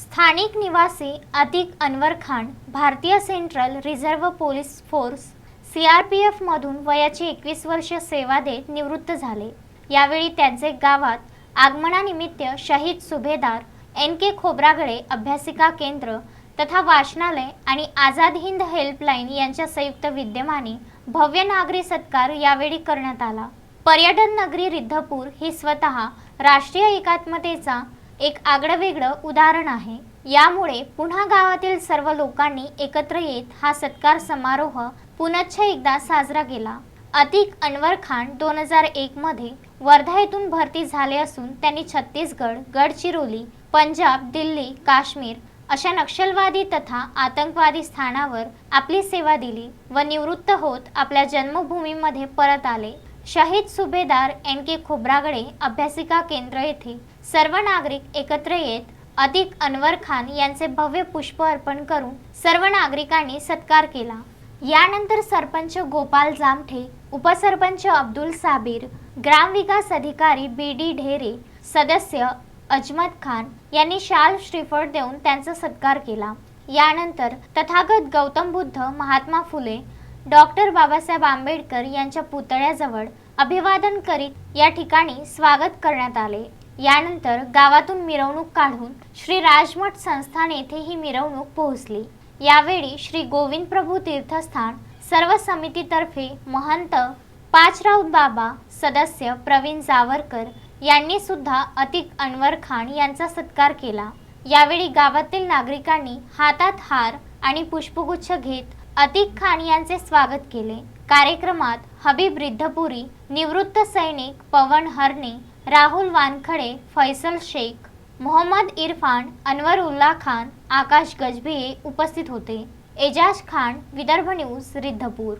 स्थानिक निवासी अतिक अनवर खान भारतीय central reserve police force C R P एफमधून वयाची एकवीस वर्ष सेवा देत निवृत्त झाले. यावेळी त्यांचे गावात आगमनानिमित्त शहीद सुभेदार एन के खोब्रागडे अभ्यासिका केंद्र तथा वाचनालय आणि आझाद हिंद हेल्पलाईन यांच्या संयुक्त विद्यमाने भव्य नागरी सत्कार यावेळी करण्यात आला. पर्यटन नगरी रिद्धपूर ही स्वतः राष्ट्रीय एकात्मतेचा एक आगळंवेगळं उदाहरण आहे. यामुळे पुन्हा गावातील सर्व लोकांनी एकत्र येत हा सत्कार समारोह पुनच्छ एकदा साजरा केला. अतिक अनवर खान दोन हजार एकमध्ये वर्धा येथून भरती झाले असून त्यांनी छत्तीसगड गडचिरोली पंजाब दिल्ली काश्मीर अशा नक्षलवादी तथा आतंकवादी स्थानावर आपली सेवा दिली व निवृत्त होत आपल्या जन्मभूमीमध्ये परत आले. शहीद सुभेदार एन के खोब्रागडे अभ्यासिका केंद्र येथे सर्व नागरिक एकत्र येत अधिक अनवर खान यांचे भव्य पुष्प अर्पण करून सर्व नागरिकांनी सत्कार केला. यानंतर सरपंच गोपाल जामठे उपसरपंच अब्दुल साबीर ग्रामविकास अधिकारी बी डी ढेरे सदस्य अजमत खान यांनी शाल श्रीफळ देऊन त्यांचा सत्कार केला. यानंतर तथागत गौतम बुद्ध महात्मा फुले डॉक्टर बाबासाहेब आंबेडकर यांच्या पुतळ्याजवळ अभिवादन करीत या ठिकाणी स्वागत करण्यात आले. यानंतर गावातून मिरवणूक काढून श्री राजमठ संस्थान येथे ही मिरवणूक पोहोचली. यावेळी श्री गोविंद प्रभू तीर्थस्थान सर्व समितीतर्फे महंत पाचराऊत बाबा सदस्य प्रवीण जावरकर यांनी सुद्धा अतिक अनवर खान यांचा सत्कार केला. यावेळी गावातील नागरिकांनी हातात हार आणि पुष्पगुच्छ घेत अतिक खान यांचे स्वागत केले. कार्यक्रमात हबीब रिद्धपुरी निवृत्त सैनिक पवन हरणे राहुल वानखडे फैसल शेख मोहम्मद इरफान अनवर उल्ला खान आकाश गजभिये उपस्थित होते. एजाज खान विदर्भ न्यूज रिद्धपूर.